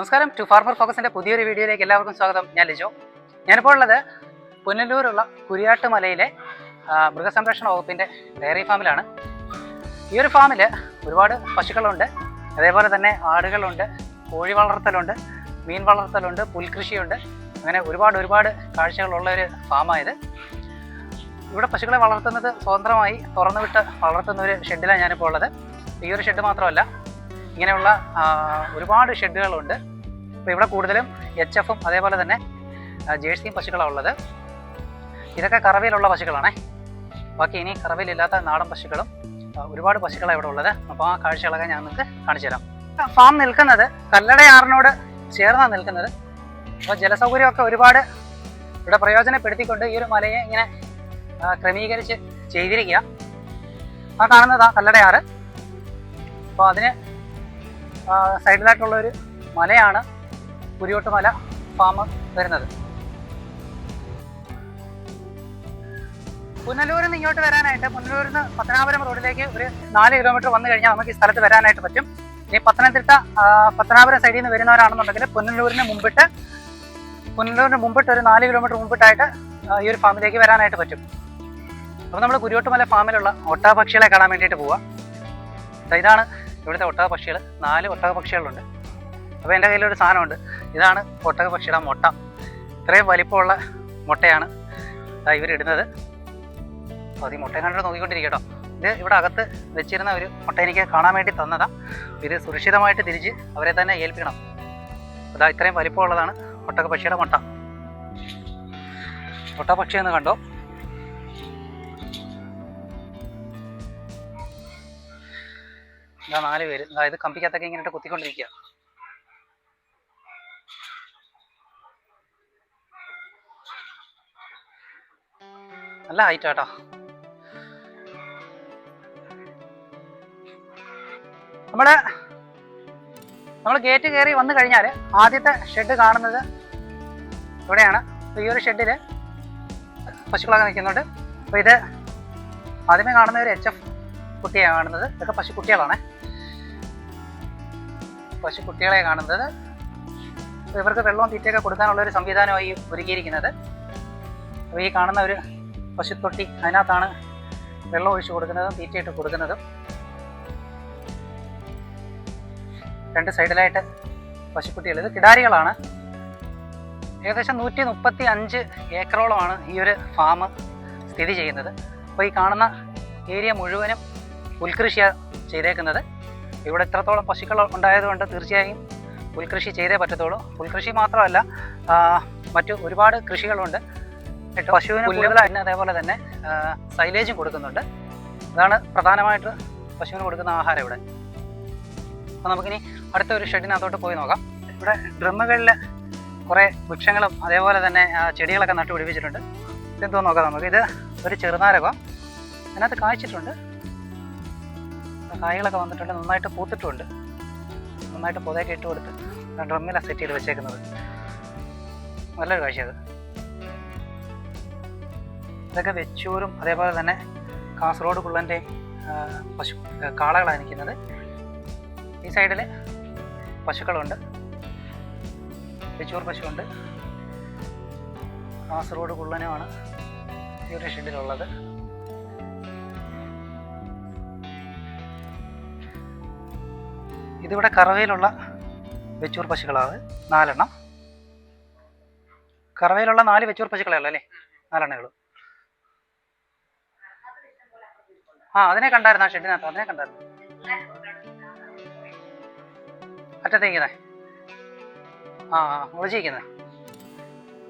നമസ്കാരം. To farmer ഫോക്കസിന്റെ പുതിയൊരു വീഡിയോയിലേക്ക് എല്ലാവർക്കും സ്വാഗതം. ഞാൻ ലിജോ. ഞാനിപ്പോൾ ഉള്ളത് പുനലൂരുള്ള കുരിയാട്ടുമലയിലെ മൃഗസംരക്ഷണ വകുപ്പിന്റെ ഡയറി ഫാമിലാണ്. ഈ ഒരു ഫാമിൽ ഒരുപാട് പശുക്കളുണ്ട്. അതേപോലെ തന്നെ ആടുകളുണ്ട് കോഴി വളർത്തലുണ്ട് മീൻ വളർത്തലുണ്ട് പുൽകൃഷിയുണ്ട്. അങ്ങനെ ഒരുപാട് ഒരുപാട് കാഴ്ചകളുള്ള ഒരു ഫാമായത്. ഇവിടെ പശുക്കളെ വളർത്തുന്നത് സ്വതന്ത്രമായി തുറന്നുവിട്ട് വളർത്തുന്ന ഒരു ഷെഡിലാണ് ഞാനിപ്പോൾ ഉള്ളത്. ഈ ഒരു ഷെഡ് മാത്രമല്ല ഇങ്ങനെയുള്ള ഒരുപാട് ഷെഡുകളുണ്ട്. അപ്പോൾ ഇവിടെ കൂടുതലും എച്ച് എഫും അതേപോലെ തന്നെ ജേഴ്സിയും പശുക്കളാണ് ഉള്ളത്. ഇതൊക്കെ കറവയിലുള്ള പശുക്കളാണേ. ബാക്കി ഇനി കറവയിലില്ലാത്ത നാടൻ പശുക്കളും ഒരുപാട് പശുക്കളാണ് ഇവിടെ ഉള്ളത്. അപ്പോൾ ആ കാഴ്ചകളൊക്കെ ഞാൻ നിങ്ങൾക്ക് കാണിച്ചു തരാം. ഫാം നിൽക്കുന്നത് കല്ലടയാറിനോട് ചേർന്നാണ് നിൽക്കുന്നത്. അപ്പോൾ ജലസൗകര്യമൊക്കെ ഒരുപാട് ഇവിടെ പ്രയോജനപ്പെടുത്തിക്കൊണ്ട് ഈ ഒരു മലയെ ഇങ്ങനെ ക്രമീകരിച്ച് ചെയ്തിരിക്കുക. ആ കാണുന്നതാ കല്ലടയാറ് അപ്പോൾ അതിന് സൈഡിലായിട്ടുള്ളൊരു മലയാണ് കുരിയോട്ടുമല ഫാം വരുന്നത്. പുനലൂരിൽ നിന്ന് ഇങ്ങോട്ട് വരാനായിട്ട് പുനലൂരിൽ നിന്ന് പത്തനാപുരം റോഡിലേക്ക് ഒരു നാല് കിലോമീറ്റർ വന്നു കഴിഞ്ഞാൽ നമുക്ക് ഈ സ്ഥലത്ത് വരാനായിട്ട് പറ്റും. ഇനി പത്തനംതിട്ട പത്തനാപുരം സൈഡിൽ നിന്ന് വരുന്നവരാണെന്നുണ്ടെങ്കിൽ പുനലൂരിന് മുമ്പിട്ട് പുനലൂരിന് മുമ്പിട്ട് ഒരു നാല് കിലോമീറ്റർ മുമ്പിട്ടായിട്ട് ഈ ഒരു ഫാമിലേക്ക് വരാനായിട്ട് പറ്റും. അപ്പോൾ നമ്മൾ കുരിയോട്ടുമല ഫാമിലുള്ള ഒട്ടാപക്ഷികളെ കാണാൻ വേണ്ടിയിട്ട് പോവാം. ഇതാണ് ഇവിടുത്തെ ഒട്ടക പക്ഷികൾ നാല് ഒട്ടക പക്ഷികളുണ്ട്. അപ്പോൾ എന്റെ കയ്യിലൊരു സാധനമുണ്ട്. ഇതാണ് ഒട്ടക പക്ഷിയുടെ മുട്ട. ഇത്രയും വലിപ്പമുള്ള മുട്ടയാണ്. ഇവരിടുന്നത്. അപ്പോൾ ഈ മുട്ടയെ കണ്ടിട്ട് നോക്കിക്കൊണ്ടിരിക്കട്ടോ ഇത് ഇവിടെ അകത്ത് വെച്ചിരുന്ന ഒരു മുട്ട എനിക്ക് കാണാൻ വേണ്ടി തന്നതാ. ഇത് സുരക്ഷിതമായിട്ട് തിരിച്ച് അവരെ തന്നെ ഏൽപ്പിക്കണം. അതാ ഇത്രയും വലിപ്പമുള്ളതാണ് ഒട്ടക പക്ഷിയുടെ മുട്ട. മുട്ട പക്ഷി എന്ന് കണ്ടോ? ഇതാ നാല് പേര്. അതായത് കമ്പിക്കകത്തൊക്കെ ഇങ്ങനെ കുത്തിക്കൊണ്ടിരിക്കുക. നല്ല ഹൈറ്റ് നമ്മൾ നമ്മൾ ഗേറ്റ് കയറി വന്നു കഴിഞ്ഞാൽ ആദ്യത്തെ ഷെഡ് കാണുന്നത് ഇവിടെയാണ്. ഈ ഒരു ഷെഡിൽ പശുക്കളൊക്കെ നിൽക്കുന്നുണ്ട്. അപ്പോൾ ഇത് ആദ്യമേ കാണുന്ന ഒരു എച്ച് എഫ് കുട്ടിയാണ് കാണുന്നത്. ഇതൊക്കെ പശുക്കുട്ടികളാണ്. പശുക്കുട്ടികളെ കാണുന്നത്. ഇവർക്ക് വെള്ളവും തീറ്റയൊക്കെ കൊടുക്കാനുള്ള ഒരു സംവിധാനമായി ഒരുക്കിയിരിക്കുന്നത്. അപ്പോൾ ഈ കാണുന്ന ഒരു പശുത്തൊട്ടി അതിനകത്താണ് വെള്ളം ഒഴിച്ചു കൊടുക്കുന്നതും തീറ്റയിട്ട് കൊടുക്കുന്നതും. രണ്ട് സൈഡിലായിട്ട് പശുക്കുട്ടികൾ. ഇത് കിടാരികളാണ്. ഏകദേശം നൂറ്റി മുപ്പത്തി അഞ്ച് ഏക്കറോളമാണ് ഈ ഒരു ഫാം സ്ഥിതി ചെയ്യുന്നത്. അപ്പോൾ ഈ കാണുന്ന ഏരിയ മുഴുവനും പുൽകൃഷിയാണ് ചെയ്തേക്കുന്നത്. ഇവിടെ ഇത്രത്തോളം പശുക്കൾ ഉണ്ടായതുകൊണ്ട് തീർച്ചയായും പുൽകൃഷി ചെയ്തേ പറ്റത്തുള്ളൂ. പുൽകൃഷി മാത്രമല്ല മറ്റു ഒരുപാട് കൃഷികളുണ്ട്. പശുവിന് തന്നെ അതേപോലെ തന്നെ സൈലേജും കൊടുക്കുന്നുണ്ട്. അതാണ് പ്രധാനമായിട്ട് പശുവിന് കൊടുക്കുന്ന ആഹാരം ഇവിടെ. അപ്പോൾ നമുക്കിനി അടുത്ത ഒരു ഷെഡിനകത്തോട്ട് പോയി നോക്കാം. ഇവിടെ ഡ്രമ്മുകളിൽ കുറേ വൃക്ഷങ്ങളും അതേപോലെ തന്നെ ചെടികളൊക്കെ നട്ടു പിടിപ്പിച്ചിട്ടുണ്ട്. ഇതെന്തോ നോക്കാം നമുക്ക്. ഇത് ഒരു ചെറുനാരകം. അതിനകത്ത് കായ്ച്ചിട്ടുണ്ട്. കായകളൊക്കെ കായ്കളൊക്കെ വന്നിട്ടുണ്ട്. നന്നായിട്ട് പൂത്തിട്ടുമുണ്ട് നന്നായിട്ട് പുതയൊക്കെ ഇട്ട് കൊടുത്ത് ഡ്രമ്മിലാണ് സെറ്റ് ചെയ്ത് വെച്ചേക്കുന്നത്. നല്ലൊരു കാഴ്ച അത് ഇതൊക്കെ വെച്ചൂരും അതേപോലെ തന്നെ കാസർഗോഡ് കുള്ളന്റെയും പശു കാളകളാണ് നിൽക്കുന്നത്. ഈ സൈഡിൽ പശുക്കളുണ്ട്. വെച്ചൂർ പശുവുണ്ട്. കാസർഗോഡ് കുള്ളനുമാണ് ഈ ഒരു ഷെഡിലുള്ളത്. ഇതിവിടെ കറവയിലുള്ള വെച്ചൂർ പശുക്കളാണ്. നാലെണ്ണം. കറവയിലുള്ള നാല് വെച്ചൂർ പശുക്കളേ ഉള്ളൂ അല്ലേ? നാലെണ്ണയുള്ളൂ ആ അതിനെ കണ്ടായിരുന്നു? ആ ഷെഡിനകത്ത്. അതിനെ കണ്ടായിരുന്നു? അറ്റത്തേക്കുന്നേ ആ ആ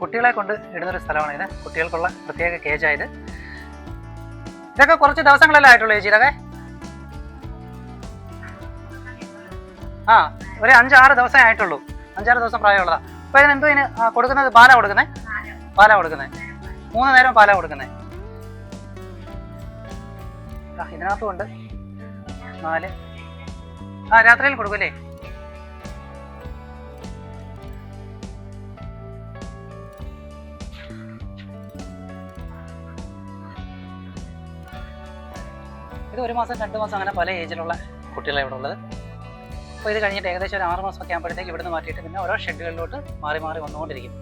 കുട്ടികളെ കൊണ്ട് ഇടുന്നൊരു സ്ഥലമാണ് ഇത്. കുട്ടികൾക്കുള്ള പ്രത്യേക കേജായത് ഇതൊക്കെ കുറച്ച് ദിവസങ്ങളല്ലേ ആയിട്ടുള്ളൂ ചേച്ചി ഇതൊക്കെ? ആ ഒരു അഞ്ചാറ് ദിവസമേ ആയിട്ടുള്ളൂ. അഞ്ചാറ് ദിവസം പ്രായമുള്ളതാ. അപ്പൊ ഇതിന് എന്തോ ഇതിന് കൊടുക്കുന്നത് പാലാ കൊടുക്കുന്നേ? പാലാ കൊടുക്കുന്നേ. മൂന്ന് നേരം പാലാ കൊടുക്കുന്നേ. ഇതിനകത്തും ഉണ്ട്. നാല്. ആ രാത്രിയിൽ കൊടുക്കൂലേ ഇത് ഒരു മാസം രണ്ട് മാസം അങ്ങനെ പല ഏജിലുള്ള കുട്ടികളാണ് ഇവിടെ ഉള്ളത്. അപ്പോൾ ഇത് കഴിഞ്ഞിട്ട് ഏകദേശം ഒരു ആറ് മാസമൊക്കെ ആകുമ്പോഴത്തേക്ക് ഇവിടുന്ന് മാറ്റിയിട്ട് പിന്നെ ഓരോ ഷെഡുകളിലോട്ട് മാറി മാറി വന്നുകൊണ്ടിരിക്കും.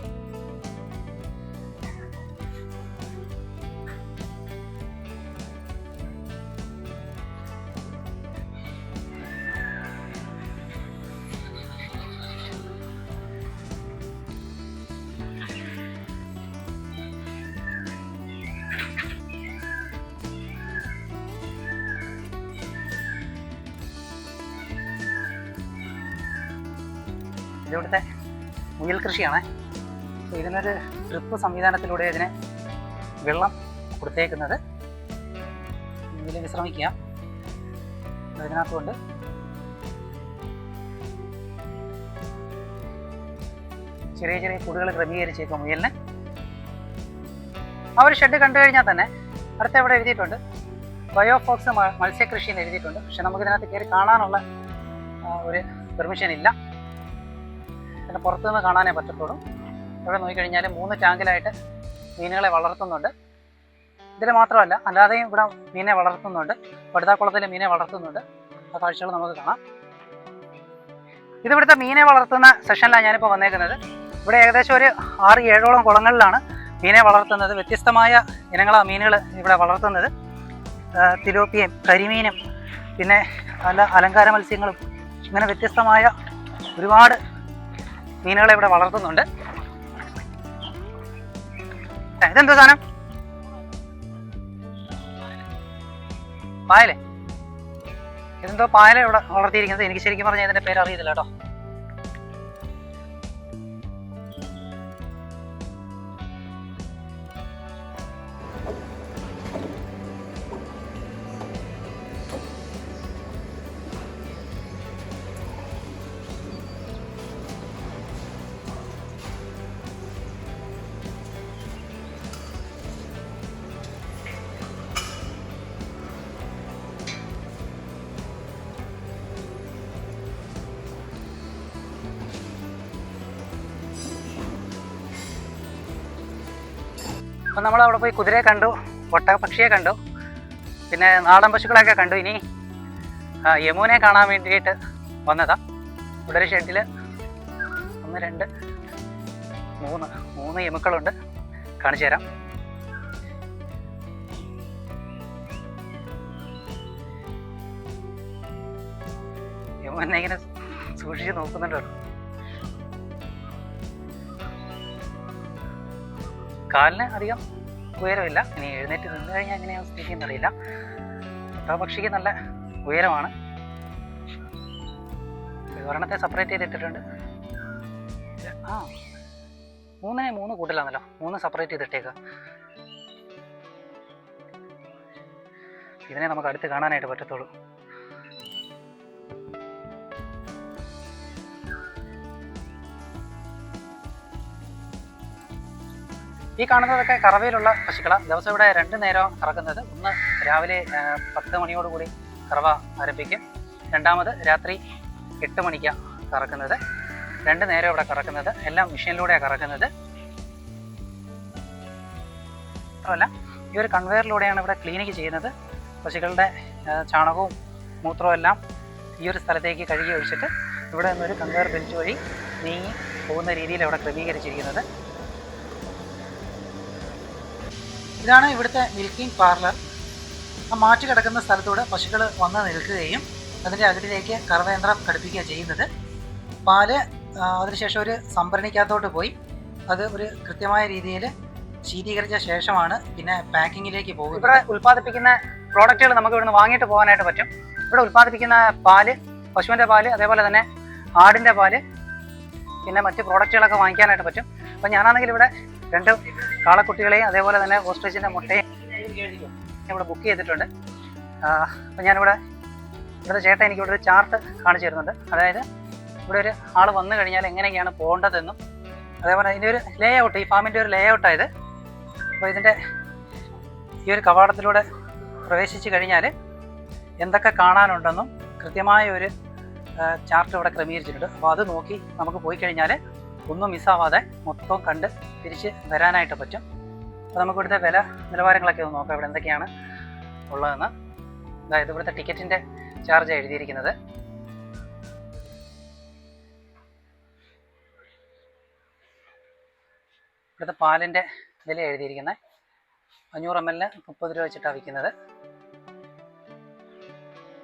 ഇതിവിടുത്തെ മുയൽ കൃഷിയാണ്. അപ്പോൾ ഇതിനൊരു ഡ്രിപ്പ് സംവിധാനത്തിലൂടെ ഇതിന് വെള്ളം കൊടുത്തേക്കുന്നത്. ഇതിൽ വിശ്രമിക്കുക. ഇതിനകത്തുകൊണ്ട് ചെറിയ ചെറിയ കൂടുകൾ ക്രമീകരിച്ചേക്കും മുയലിന്. ആ ഒരു ഷെഡ് കണ്ടു കഴിഞ്ഞാൽ തന്നെ അടുത്ത ഇവിടെ എഴുതിയിട്ടുണ്ട്. ബയോഫോക്സ് മത്സ്യകൃഷി എന്ന് എഴുതിയിട്ടുണ്ട്. പക്ഷെ നമുക്കിതിനകത്ത് കയറി കാണാനുള്ള ഒരു പെർമിഷൻ ഇല്ല. പിന്നെ പുറത്തുനിന്ന് കാണാനേ പറ്റത്തുള്ളൂ. ഇവിടെ നോക്കിക്കഴിഞ്ഞാൽ മൂന്ന് ടാങ്കിലായിട്ട് മീനുകളെ വളർത്തുന്നുണ്ട്. ഇതിൽ മാത്രമല്ല അല്ലാതെയും ഇവിടെ മീനെ വളർത്തുന്നുണ്ട്. പടുതാക്കുളത്തിൽ മീനെ വളർത്തുന്നുണ്ട്. ആ കാഴ്ചകൾ നമുക്ക് കാണാം. ഇതിവിടുത്തെ മീനെ വളർത്തുന്ന സെഷനിലാണ് ഞാനിപ്പോൾ വന്നേക്കുന്നത്. ഇവിടെ ഏകദേശം ഒരു ആറ് ഏഴോളം കുളങ്ങളിലാണ് മീനെ വളർത്തുന്നത്. വ്യത്യസ്തമായ ഇനങ്ങളാണ് മീനുകൾ ഇവിടെ വളർത്തുന്നത്. തിലോപ്പിയും കരിമീനും പിന്നെ നല്ല അലങ്കാര മത്സ്യങ്ങളും. ഇങ്ങനെ വ്യത്യസ്തമായ ഒരുപാട് മീനുകളെ ഇവിടെ വളർത്തുന്നുണ്ട്. ഇതെന്താ സാധനം? പായലേ. ഇതെന്തോ പായല ഇവിടെ വളർത്തിയിരിക്കുന്നത്. എനിക്ക് ശരിക്കും പറഞ്ഞാൽ ഇതിന്റെ പേര് അറിയത്തില്ല കേട്ടോ. അപ്പം നമ്മൾ അവിടെ പോയി കുതിരയെ കണ്ടു പക്ഷിയെ കണ്ടു പിന്നെ നാടൻ പശുക്കളെയൊക്കെ കണ്ടു. ഇനി യമുനെ കാണാൻ വേണ്ടിയിട്ട് വന്നതാ. ഇവിടെ ഷെഡിൽ ഒന്ന് രണ്ട് മൂന്ന് മൂന്ന് യമുക്കളുണ്ട്. കാണിച്ചു തരാം. യമുനെ ഇങ്ങനെ സൂക്ഷിച്ച് നോക്കുന്നുണ്ട്. കാലിന് അധികം ഉയരമില്ല. ഇനി എഴുന്നേറ്റ് നിന്ന് കഴിഞ്ഞാൽ എങ്ങനെയാണ് സ്ഥിതി അറിയില്ല. പക്ഷിക്ക് നല്ല ഉയരമാണ്. ഒരെണ്ണത്തെ സെപ്പറേറ്റ് ചെയ്തിട്ടിട്ടുണ്ട് ആ മൂന്നിനെ മൂന്ന് കൂട്ടിലാണല്ലോ മൂന്ന് സെപ്പറേറ്റ് ചെയ്തിട്ടേക്കുക ഇതിനെ നമുക്ക് അടുത്ത് കാണാനായിട്ട് പറ്റത്തുള്ളൂ. ഈ കാണുന്നതൊക്കെ കറവയിലുള്ള പശുക്കളാണ് ദിവസം ഇവിടെ രണ്ട് നേരം കറക്കുന്നത് ഒന്ന് രാവിലെ പത്ത് മണിയോടുകൂടി കറവ ആരംഭിക്കും. രണ്ടാമത് രാത്രി എട്ട് മണിക്കാണ് കറക്കുന്നത്. രണ്ട് നേരം ഇവിടെ കറക്കുന്നത്. എല്ലാം മെഷീനിലൂടെയാണ് കറക്കുന്നത്. മാത്രമല്ല ഈ ഒരു കൺവെയറിലൂടെയാണ് ഇവിടെ ക്ലീനിങ് ചെയ്യുന്നത്. പശുക്കളുടെ ചാണകവും മൂത്രവും എല്ലാം ഈ ഒരു സ്ഥലത്തേക്ക് കഴുകി ഒഴിച്ചിട്ട് ഇവിടെ നിന്നൊരു കൺവെയർ ബെൽറ്റ് വഴി നീങ്ങി പോകുന്ന രീതിയിൽ അവിടെ ക്രമീകരിച്ചിരിക്കുന്നത്. ഇതാണ് ഇവിടുത്തെ മിൽക്കിംഗ് പാർലർ ആ മാറ്റി കിടക്കുന്ന സ്ഥലത്തൂടെ പശുക്കൾ വന്ന് നിൽക്കുകയും അതിന്റെ അകത്തിലേക്ക് കറവേന്ദ്രം ഘടിപ്പിക്കുകയും ചെയ്യുന്നത്. പാൽ അതിനുശേഷം ഒരു സംഭരണിക്കകത്തോട്ട് പോയി. അത് ഒരു കൃത്യമായ രീതിയിൽ ശീതീകരിച്ച ശേഷമാണ് പിന്നെ പാക്കിങ്ങിലേക്ക് പോകുന്നത്. ഇവിടെ ഉൽപ്പാദിപ്പിക്കുന്ന പ്രോഡക്റ്റുകൾ നമുക്ക് ഇവിടുന്ന് വാങ്ങിയിട്ട് പോകാനായിട്ട് പറ്റും. ഇവിടെ ഉൽപ്പാദിപ്പിക്കുന്ന പാൽ പശുവിന്റെ പാൽ അതേപോലെ തന്നെ ആടിന്റെ പാൽ പിന്നെ മറ്റ് പ്രോഡക്റ്റുകളൊക്കെ വാങ്ങിക്കാനായിട്ട് പറ്റും. അപ്പം ഞാനാണെങ്കിൽ ഇവിടെ രണ്ട് കാളക്കുട്ടികളെയും അതേപോലെ തന്നെ ഓസ്ട്രിച്ചിന്റെ മുട്ടയും ഇവിടെ ബുക്ക് ചെയ്തിട്ടുണ്ട്. അപ്പം ഞാനിവിടെ ഇവിടുത്തെ ചേട്ടൻ എനിക്ക് ഇവിടെ ഒരു ചാർട്ട് കാണിച്ചു തരുന്നുണ്ട്. അതായത് ഇവിടെ ഒരു ആൾ വന്നു കഴിഞ്ഞാൽ എങ്ങനെയൊക്കെയാണ് പോകേണ്ടതെന്നും അതേപോലെ ഇതിന്റെ ഒരു ലേ ഔട്ട് ഈ ഫാമിന്റെ ഒരു ലേ ഔട്ടായത് അപ്പോൾ ഇതിന്റെ ഈ ഒരു കവാടത്തിലൂടെ പ്രവേശിച്ച് കഴിഞ്ഞാൽ എന്തൊക്കെ കാണാനുണ്ടെന്നും കൃത്യമായ ഒരു ചാർട്ട് ഇവിടെ ക്രമീകരിച്ചിട്ടുണ്ട്. അപ്പോൾ അത് നോക്കി നമുക്ക് പോയി കഴിഞ്ഞാൽ ഒന്നും മിസ്സാവാതെ മൊത്തം കണ്ട് തിരിച്ച് വരാനായിട്ട് പറ്റും. അപ്പോൾ നമുക്ക് ഇവിടുത്തെ വില നിലവാരങ്ങളൊക്കെ ഒന്ന് നോക്കാം. ഇവിടെ എന്തൊക്കെയാണ് ഉള്ളതെന്ന്. അതായത് ഇവിടുത്തെ ടിക്കറ്റിന്റെ ചാർജ് എഴുതിയിരിക്കുന്നത്. ഇവിടുത്തെ പാലിന്റെ വില എഴുതിയിരിക്കുന്നത് അഞ്ഞൂറ് എം എല്ലിന് മുപ്പത് രൂപ വെച്ചിട്ടാണ് വിൽക്കുന്നത്.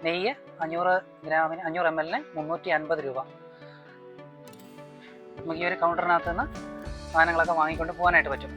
നെയ്യ് അഞ്ഞൂറ് ഗ്രാമിന് അഞ്ഞൂറ് എം എല്ലിന് മുന്നൂറ്റി അൻപത് രൂപ. നമുക്ക് ഈ ഒരു കൗണ്ടറിനകത്ത് നിന്ന് സാധനങ്ങളൊക്കെ വാങ്ങിക്കൊണ്ട് പോകാനായിട്ട് പറ്റും.